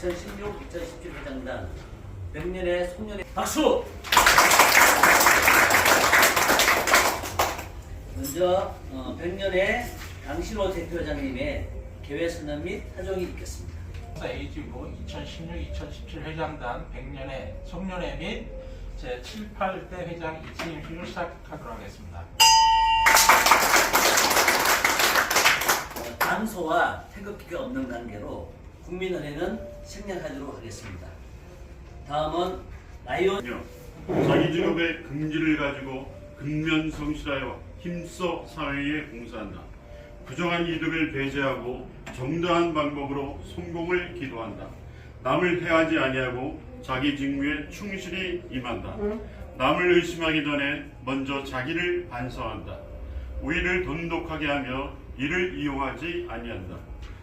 2016-2017 회장단 100년의 송년회 박수! 먼저 어, 100년의 양신호 대표회장님의 개회 선언 및 사정이 있겠습니다. A지구 2016-2017 회장단 100년의 송년회 및 제7, 8대 회장 이치임식을 시작하도록 하겠습니다. 어, 단소와 태극기가 없는 관계로 국민은행은 생략하도록 하겠습니다. 다음은 라이온 자기 직업의 긍지를 가지고 근면 성실하여 힘써 사회에 봉사한다. 부정한 이득을 배제하고 정당한 방법으로 성공을 기도한다. 남을 해하지 아니하고 자기 직무에 충실히 임한다. 남을 의심하기 전에 먼저 자기를 반성한다. 우위를 돈독하게 하며 이를 이용하지 아니한다.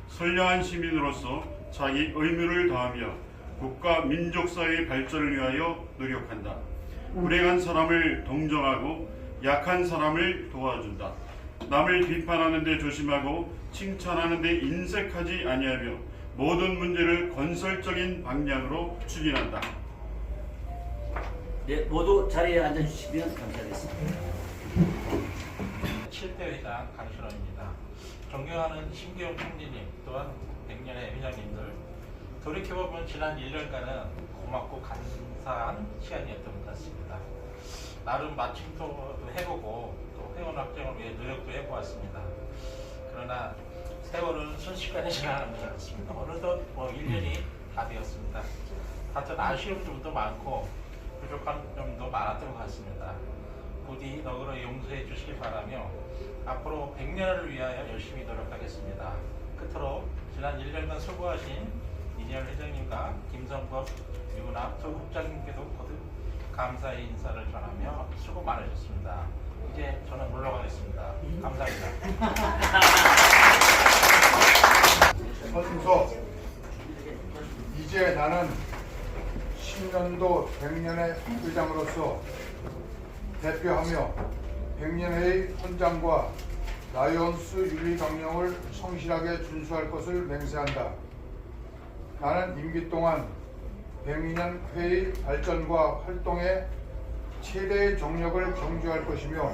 선량한 시민으로서 자기 의무를 다하며 국가 민족 사회의 발전을 위하여 노력한다. 불행한 사람을 동정하고 약한 사람을 도와준다. 남을 비판하는 데 조심하고 칭찬하는 데 인색하지 아니하며 모든 문제를 건설적인 방향으로 추진한다. 네, 모두 자리에 앉아 주시면 감사하겠습니다. 7대 회장 강신호입니다. 존경하는 신기용 총리님 또한 100년의 회장님들 돌이켜보면 지난 1년간은 고맙고 감사한 시간이었던 것 같습니다. 나름 마침도 해보고 또 회원 확정을 위해 노력도 해보았습니다. 그러나 세월은 순식간에 지나가는 것 같습니다. 어느덧 뭐 1년이 다 되었습니다. 하여튼 아쉬운 점도 많고 부족한 점도 많았던 것 같습니다. 부디 너그러 용서해 주시길 바라며 앞으로 100년을 위하여 열심히 노력하겠습니다. 끝으로 지난 1년간 수고하신 이재열 회장님과 김성법 유은학 조국장님께도 거듭 감사의 인사를 전하며 수고 많으셨습니다. 이제 저는 물러가겠습니다. 감사합니다. 서승서 이제 나는 10년도 100년의 의장으로서 대표하며 100년의 헌장과 라이온스 윤리 강령을 성실하게 준수할 것을 맹세한다. 나는 임기 동안 102년 회의 발전과 활동에 최대의 정력을 경주할 것이며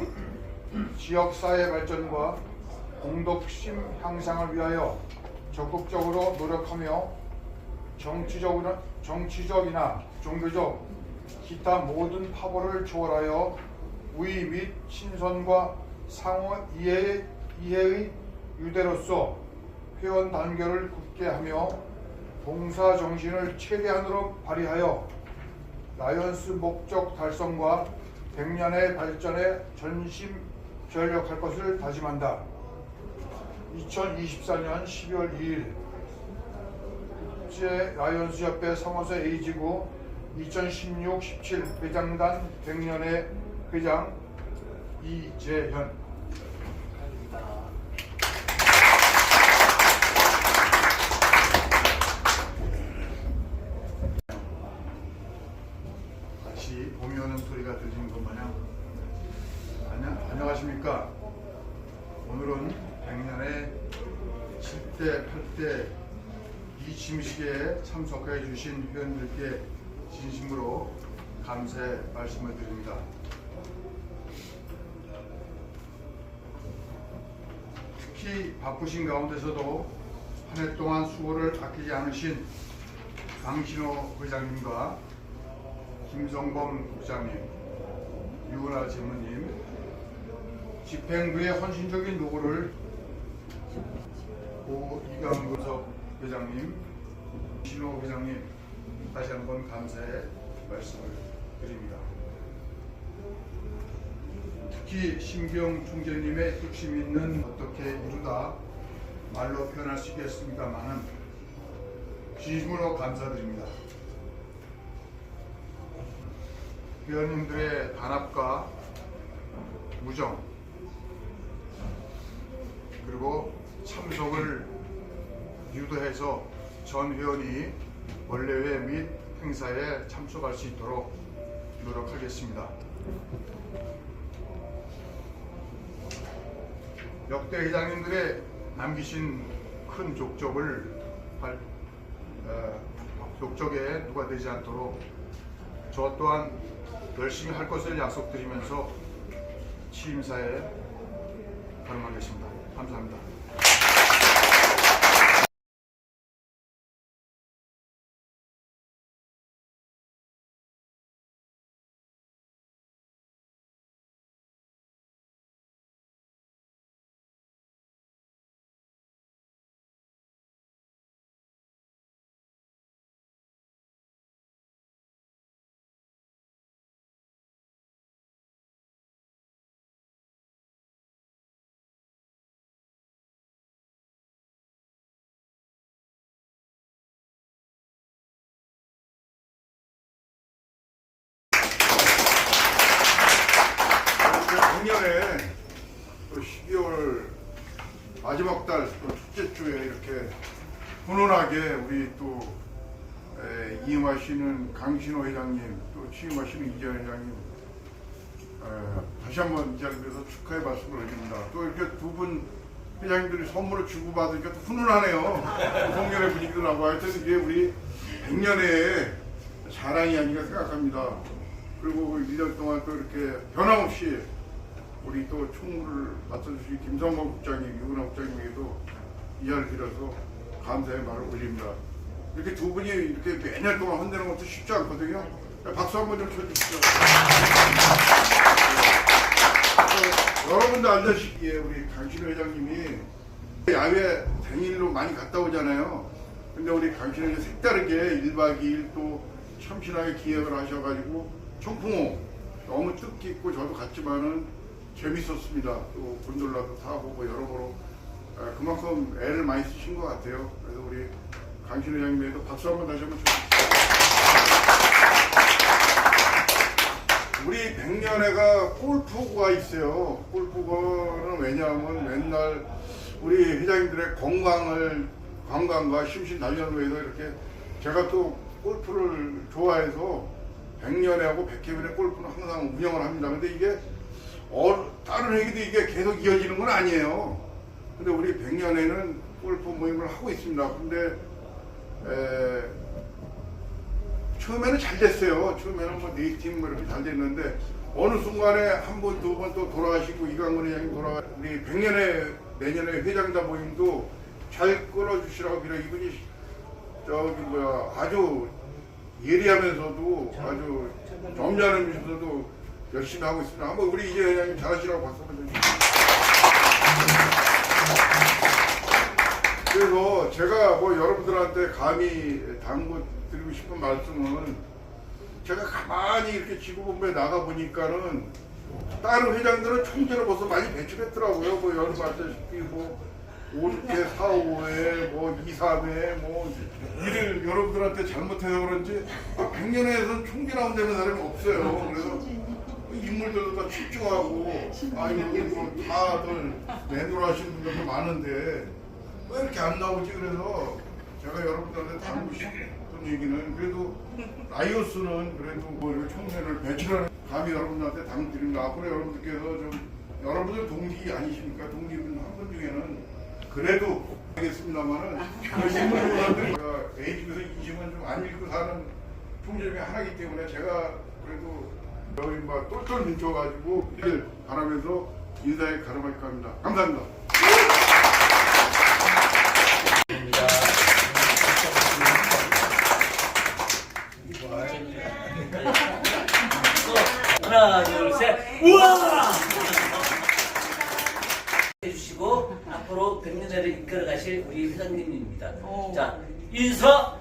지역사회 발전과 공덕심 향상을 위하여 적극적으로 노력하며 정치적이나, 정치적이나 종교적 기타 모든 파벌을 초월하여 우위 및 신선과 상호 이해의, 이해의 유대로서 회원 단결을 굳게 하며 봉사 정신을 최대한으로 발휘하여 라이언스 목적 달성과 100년의 발전에 전심 전력할 것을 다짐한다. 2024년 12월 2일 국제 라이언스 협회 성어서 A지구 2016-17 회장단 100년의 회장 이재현 다시 봄이 오는 소리가 들리는 것 마냥 안녕, 안녕하십니까 오늘은 100년의 7대 8대 이 침식에 참석해 주신 회원들께 진심으로 감사의 말씀을 드립니다. 특히 바쁘신 가운데서도 한 해 동안 수고를 아끼지 않으신 강신호 회장님과 김성범 국장님, 유은하 재무님, 집행부의 헌신적인 노고를 고 이강구석 회장님, 신호 회장님 다시 한번 감사의 말씀을 드립니다. 특히 심경 총재님의 뚝심 있는 어떻게 이루다 말로 표현할 수 있겠습니다만은 진심으로 감사드립니다. 회원님들의 단합과 우정 그리고 참석을 유도해서 전 회원이 원래회 및 행사에 참석할 수 있도록 노력하겠습니다. 역대 회장님들의 남기신 큰 족적을 발- 어, 욕적에 누가 되지 않도록 저 또한 열심히 할 것을 약속드리면서 취임사에 발언하겠습니다. 감사합니다. 작년에 또 12월 마지막 달또 첫째 주에 이렇게 훈훈하게 우리 또 에, 이임하시는 강신호 회장님 또 취임하시는 이재현 회장님 에, 다시 한번 이 자리에서 축하의 말씀을 드립니다. 또 이렇게 두 분 회장님들이 선물을 주고받으니까 또 훈훈하네요. 동년의 분위기도 나고 하여튼 이게 우리 100년의 자랑이 아닌가 생각합니다. 그리고 1년 동안 또 이렇게 변함없이 우리 또 총무를 맡아주신 김성범 국장님, 유근아 국장님에게도 이하를 드려서 감사의 말을 올립니다. 이렇게 두 분이 이렇게 매년 동안 혼내는 것도 쉽지 않거든요. 박수 한 번 좀 쳐주시죠. 어, 여러분도 알다시피 우리 강신호 회장님이 야외 생일로 많이 갔다 오잖아요. 근데 우리 강신호 회장 색다르게 1박 2일 또 참신하게 기획을 하셔가지고 청풍호 너무 뜻깊고 저도 갔지만은 재밌었습니다. 또 곤돌라도 타고 뭐 여러모로 아, 그만큼 애를 많이 쓰신 것 같아요. 그래서 우리 강신 회장님에도 박수 한번 다시 한번 쳐주세요. 우리 백년회가 골프가 있어요. 골프는 왜냐하면 맨날 우리 회장님들의 건강을 건강과 심신 단련을 위해서 이렇게 제가 또 골프를 좋아해서 백년회하고 백회면의 골프는 항상 운영을 합니다. 근데 이게 어, 다른 회기도 이게 계속 이어지는 건 아니에요. 근데 우리 백년회는 골프 모임을 하고 있습니다. 근데 에, 처음에는 잘 됐어요. 처음에는 뭐네팀뭐 이렇게 잘 됐는데 어느 순간에 한 번, 두 번 또 돌아가시고 이강근 회장님 돌아가 우리 백년회 내년에 회장자 모임도 잘 끌어주시라고 빌어 이분이 저기 뭐야 아주 예리하면서도 아주 점잖으면서도 열심히 하고 있습니다. 한번 우리 이재 회장님 잘하시라고 박수 한번. 그래서 제가 뭐 여러분들한테 감히 당부 드리고 싶은 말씀은 제가 가만히 이렇게 지구본부에 나가 보니까는 다른 회장들은 총재로 벌써 많이 배출했더라고요. 뭐 여러분 아시다시피 뭐 5회, 4, 5회, 뭐 2, 3회, 뭐 일을 여러분들한테 잘못해서 그런지 아, 100년에서는 총재 나온다는 사람이 없어요. 그래서 인물들도 다 집중하고 아니 뭐 다들 내노라하시는 분들도 많은데 왜 이렇게 안 나오지? 그래서 제가 여러분들한테 담고 싶은 얘기는 그래도 라이오스는 그래도 뭐 총회를 배출하는 감히 여러분들한테 당드립니다. 앞으로 여러분들께서 좀 여러분들 동기 아니십니까? 동기분 한 분 중에는 그래도 하겠습니다만은 그 인물들한테 제가 A집에서 이심은 좀 안 읽고 사는 총재 중에 하나이기 때문에 제가 그래도 여기 막 똘똘 뭉쳐가지고 길 바라면서 인사에 가름할까 합니다. 감사합니다. 하나, 둘, 셋. 우와! 해주시고 앞으로 백년회를 이끌어 가실 우리 회장님입니다. 자, 인사.